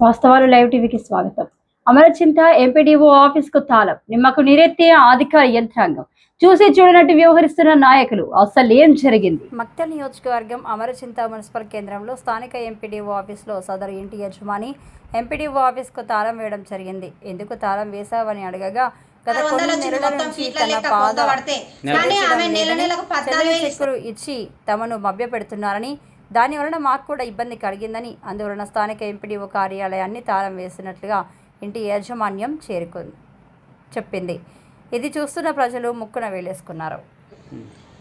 శుభాలు లైవ్ టీవీకి స్వాగతం. అమరచింత ఎంపీడీఓ ఆఫీస్కు తాళం. నిమ్మకు నిరెత్తే అధికార యంత్రాంగం. చూసి చూడనట్టు వ్యవహరిస్తున్న నాయకులు అసలు ఏం జరిగింది? మక్తల్ నియోజకవర్గం అమరచింత మున్సిపల్ కేంద్రంలో స్థానిక ఎంపీడీఓ ఆఫీస్లో సదరు ఇంటి యజమాని ఎంపీడీఓ ఆఫీస్కు తాళం వేయడం జరిగింది. ఎందుకు తాళం వేశావని అడగగా గత కొన్ని నెలల నుంచి ఫీట్ల తన పాద ఇచ్చి తమను మభ్యపెడుతున్నారని దాని వలన మాకు కూడా ఇబ్బంది కలిగిందని అందువలన స్థానిక ఎంపీడీఓ కార్యాలయాన్ని తాళం వేసినట్లుగా ఇంటి యాజమాన్యం చేరుకుంది చెప్పింది. ఇది చూస్తున్న ప్రజలు ముక్కున వేలేసుకున్నారు.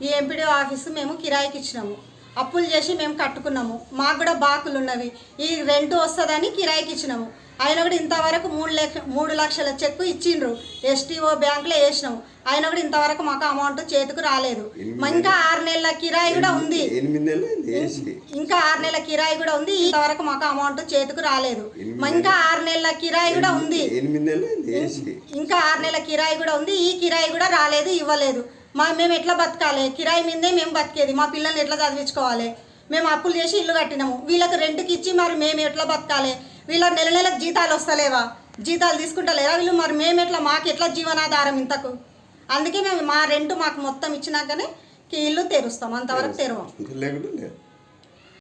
ఈ ఎంపీడీ ఆఫీసు మేము కిరాయికి ఇచ్చినాము అప్పులు చేసి మేము కట్టుకున్నాము. మాకు కూడా బాకులు ఉన్నవి. ఈ రెంట్ వస్తుందని కిరాయికి ఇచ్చినాము. ఆయన కూడా ఇంతవరకు మూడు లక్ష మూడు లక్షల చెక్కు ఇచ్చిండ్రు. ఎస్టీఓ బ్యాంకులో వేసినాము. ఆయన కూడా ఇంతవరకు మాకు అమౌంట్ చేతికి రాలేదు. ఇంకా ఆరు నెలల కిరాయి కూడా ఉంది. ఇంకా ఆరు నెలల కిరాయి కూడా ఉంది. ఇంతవరకు మాకు అమౌంట్ చేతికి రాలేదు. ఇంకా ఆరు నెలల కిరాయి కూడా ఉంది. ఇంకా ఆరు నెలల కిరాయి కూడా ఉంది. ఈ కిరాయి కూడా రాలేదు ఇవ్వలేదు. మా మేము ఎట్లా బతకాలి? కిరాయి మీదే మేము బతికేది. మా పిల్లల్ని ఎట్లా చదివించుకోవాలి? మేము అప్పులు చేసి ఇల్లు కట్టినాము. వీళ్ళకి రెంట్కి ఇచ్చి మరి మేము ఎట్లా బతకాలి? వీళ్ళ నెల నెలకు జీతాలు వస్తలేవా? జీతాలు తీసుకుంటలేరా వీళ్ళు? మరి మేము ఎట్లా? మాకు ఎట్లా జీవనాధారం ఇంతకు? అందుకే మేము మా రెంట్ మాకు మొత్తం ఇచ్చినాకనే ఇల్లు తెరుస్తాం. అంతవరకు తెరవం. లేదు.